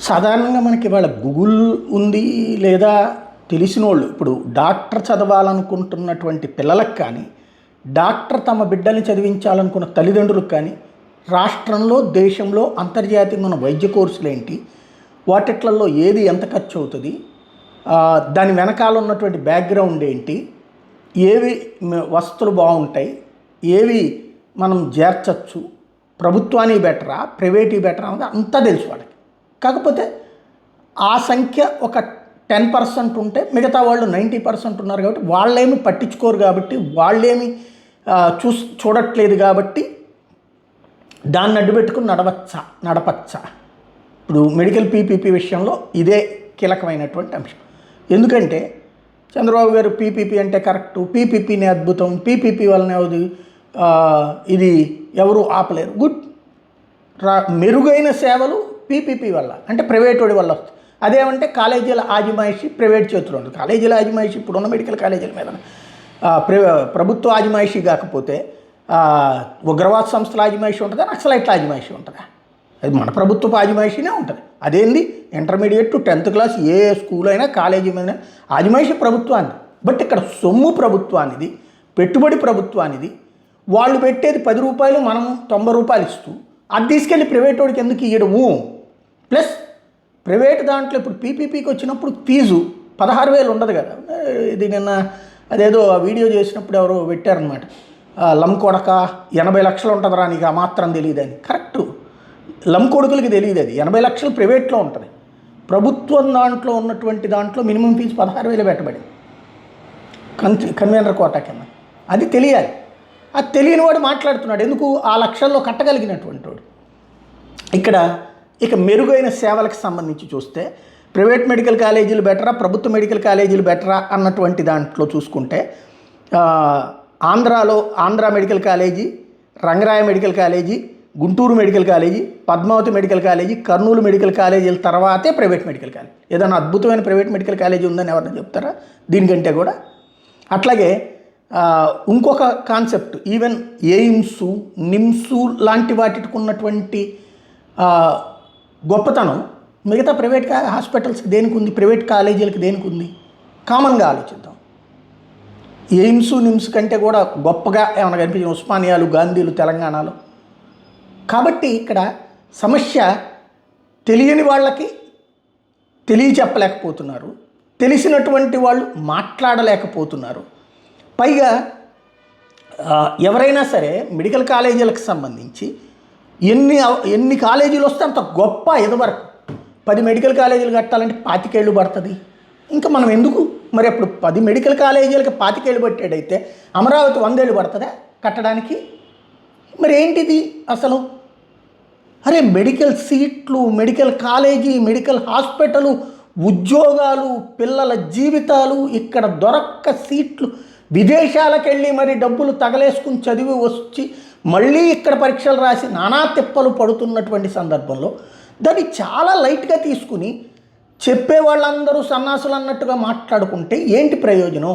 సాధారణంగా మనకి ఇవాళ గూగుల్ ఉంది లేదా తెలిసిన వాళ్ళు ఇప్పుడు డాక్టర్ చదవాలనుకుంటున్నటువంటి పిల్లలకు కానీ డాక్టర్ తమ బిడ్డల్ని చదివించాలనుకున్న తల్లిదండ్రులకు కానీ రాష్ట్రంలో దేశంలో అంతర్జాతీయంగా ఉన్న వైద్య కోర్సులు ఏంటి వాటిట్లలో ఏది ఎంత ఖర్చు అవుతుంది దాని వెనకాల ఉన్నటువంటి బ్యాక్గ్రౌండ్ ఏంటి ఏవి వసతులు బాగుంటాయి ఏవి మనం చేర్చచ్చు ప్రభుత్వానికి బెటరా ప్రైవేటీ బెటరా అనేది అంతా తెలుసు వాళ్ళకి. కాకపోతే ఆ సంఖ్య ఒక టెన్ పర్సెంట్ ఉంటే మిగతా వాళ్ళు నైంటీ పర్సెంట్ ఉన్నారు కాబట్టి వాళ్ళేమి పట్టించుకోరు కాబట్టి వాళ్ళేమి చూస్ చూడట్లేదు కాబట్టి దాన్ని అడ్డుపెట్టుకుని నడవచ్చా నడపచ్చా? ఇప్పుడు మెడికల్ పీపీపీ విషయంలో ఇదే కీలకమైనటువంటి అంశం. ఎందుకంటే చంద్రబాబు గారు పీపీపీ అంటే కరెక్టు పీపీపీనే అద్భుతం పీపీపీ వలన అది ఇది ఎవరు ఆపలేరు. గుడ్. రా మెరుగైన సేవలు పీపీపీ వల్ల అంటే ప్రైవేట్ వాడి వల్ల వస్తుంది. అదేమంటే కాలేజీల ఆజమాయిషి ప్రైవేట్ చేతులు ఉంటుంది కాలేజీల ఇప్పుడు ఇప్పుడున్న మెడికల్ కాలేజీల మీద. ప్ర ప్రభుత్వ ఆజమాయిషి కాకపోతే ఉగ్రవాద సంస్థల ఆజమాయిషి ఉంటుందా? నక్సలైట్ల ఆజమాయిషి ఉంటుందా? అది మన ప్రభుత్వ ఆజమాయిషినే ఉంటుంది. అదేంది? ఇంటర్మీడియట్ టు టెన్త్ క్లాస్ ఏ స్కూల్ అయినా కాలేజీ మీద ఆజమాయిషి ప్రభుత్వాన్ని బట్ ఇక్కడ సొమ్ము ప్రభుత్వానిది పెట్టుబడి ప్రభుత్వానిది. వాళ్ళు పెట్టేది పది రూపాయలు మనం తొంభై రూపాయలు ఇస్తూ అది తీసుకెళ్ళి ప్రైవేట్ వాడికి ఎందుకు ఇయ్యడము? ప్లస్ ప్రైవేట్ దాంట్లో ఇప్పుడు పీపీపీకి వచ్చినప్పుడు ఫీజు పదహారు వేలు ఉండదు కదా. ఇది నిన్న అదేదో వీడియో చేసినప్పుడు ఎవరో పెట్టారనమాట లంకొడక ఎనభై లక్షలు ఉంటుందిరా నీకు ఆ మాత్రం తెలియదని కరెక్టు. లంకొడుకులకి తెలియదు అది. ఎనభై లక్షలు ప్రైవేట్లో ఉంటుంది. ప్రభుత్వం దాంట్లో ఉన్నటువంటి దాంట్లో మినిమం ఫీజు పదహారు వేలు పెట్టబడింది. కన్ కన్వీనర్ కోటా కింద. అది తెలియాలి. అది తెలియని వాడు మాట్లాడుతున్నాడు. ఎందుకు? ఆ లక్షల్లో కట్టగలిగినటువంటి వాడు. ఇక్కడ ఇక మెరుగైన సేవలకు సంబంధించి చూస్తే ప్రైవేట్ మెడికల్ కాలేజీలు బెటరా ప్రభుత్వ మెడికల్ కాలేజీలు బెటరా అన్నటువంటి దాంట్లో చూసుకుంటే ఆంధ్రాలో Andhra medical college Rangaraya medical college Guntur medical college Padmavati medical college Kurnool medical కాలేజీల తర్వాతే ప్రైవేట్ మెడికల్ కాలేజీ. ఏదైనా అద్భుతమైన ప్రైవేట్ మెడికల్ కాలేజీ ఉందని ఎవరైనా చెప్తారా? దీనికంటే కూడా. అట్లాగే ఇంకొక కాన్సెప్ట్ ఈవెన్ ఎయిమ్స్ నిమ్స్ లాంటి వాటికి ఉన్నటువంటి గొప్పతనం. మిగతా ప్రైవేట్ హాస్పిటల్స్కి దేనికి ఉంది ప్రైవేట్ కాలేజీలకి దేనికి ఉంది కామన్గా ఆలోచిద్దాం. ఎయిమ్స్ నిమ్స్ కంటే కూడా గొప్పగా ఏమైనా కనిపించిన ఉస్మానియాలు గాంధీలు తెలంగాణలో. కాబట్టి ఇక్కడ సమస్య తెలియని వాళ్ళకి తెలియచెప్పలేకపోతున్నారు. తెలిసినటువంటి వాళ్ళు మాట్లాడలేకపోతున్నారు. పైగా ఎవరైనా సరే మెడికల్ కాలేజీలకు సంబంధించి ఎన్ని ఎన్ని కాలేజీలు వస్తే అంత గొప్ప ఇదివరకు పది మెడికల్ కాలేజీలు కట్టాలంటే పాతికేళ్ళు పడుతుంది. ఇంకా మనం ఎందుకు? మరి అప్పుడు పది మెడికల్ కాలేజీలకి పాతికేళ్ళు పట్టేటైతే అమరావతి వందేళ్ళు పడుతుందా కట్టడానికి? మరి ఏంటిది అసలు? అరే మెడికల్ సీట్లు మెడికల్ కాలేజీ మెడికల్ హాస్పిటలు ఉద్యోగాలు పిల్లల జీవితాలు ఇక్కడ దొరక్క సీట్లు. విదేశాలకు వెళ్ళి మరి డబ్బులు తగలేసుకుని చదివి వచ్చి మళ్ళీ ఇక్కడ పరీక్షలు రాసి నానా తిప్పలు పడుతున్నటువంటి సందర్భంలో దాన్ని చాలా లైట్గా తీసుకుని చెప్పే వాళ్ళందరూ సన్నాసులు అన్నట్టుగా మాట్లాడుకుంటే ఏంటి ప్రయోజనం?